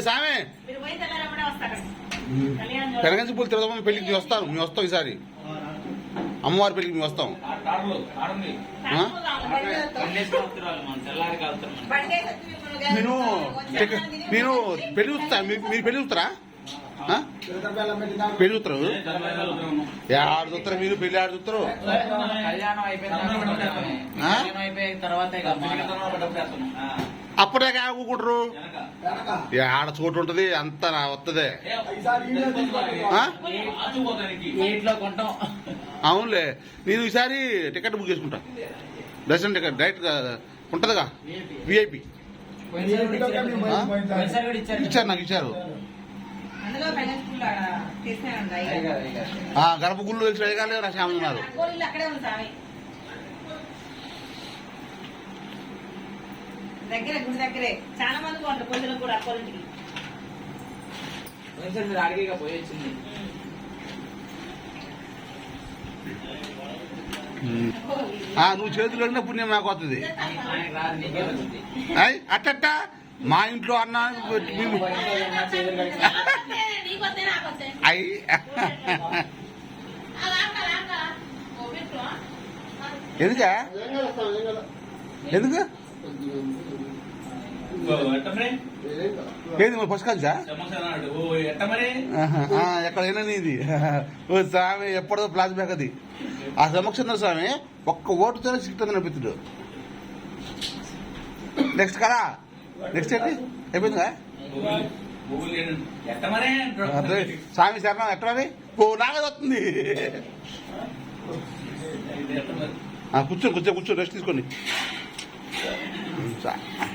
సామే. తెలంగాణ పూలు తిరగదాం పెళ్ళికి మేము వస్తాను మేము వస్తాం ఈసారి. అమ్మవారి పెళ్ళికి మేము వస్తాం? నేను నేను పెళ్ళి చూస్తా మీరు పెళ్ళి చూస్తారా? ఆ? పెళ్ళి చూస్తారు? ఆడు చూస్తారా? మీరు పెళ్ళి ఆడు చూస్తారు? కళ్యాణం అయిపోయిన తర్వాత అప్పుడే కాకుంటారు ఆడ చోటు ఉంటది అంత నా వస్తుంది అవునులే. నేను ఈసారి టికెట్ బుక్ చేసుకుంటా. దర్శనం టికెట్ డైరెక్ట్గా ఉంటదిగా? విఐపి ఇచ్చారు. నాకు ఇచ్చారు. అందులో ఫైనాన్స్ స్కూల్ ఆడ దగ్గరే గుడి దగ్గరే. చాలా మంది కొంటారు పొద్దున కూడా అక్కోళ్ళింటికి పోయినసారి మీరు అడిగిగా పోయి వచ్చింది. ఉమ్. ఆ నువ్వు చేతులు అడిగిన పుణ్యం నాకు వస్తుంది అయ్ అట్టట్ట? మా ఇంట్లో అన్న ఎందుకా? ఎందుకు? ఏది మరి పుస్తకాలుసా ఆహా, ఎక్కడైనా ఓ స్వామి ఎప్పటిదో ఫ్లాష్ బ్యాక్ అది. ఆ సమక్షంలో స్వామి ఒక్క ఓటుతోనే సిక్ట్ అనిపిస్తుడు నెక్స్ట్ కదా? నెక్స్ట్ ఏంటి? అయిపోయిందిగా స్వామి శరణం ఎట్టమని ఓ నాగది వస్తుంది. కూర్చో కూర్చో కూర్చో రెస్ట్ తీసుకోండి. は。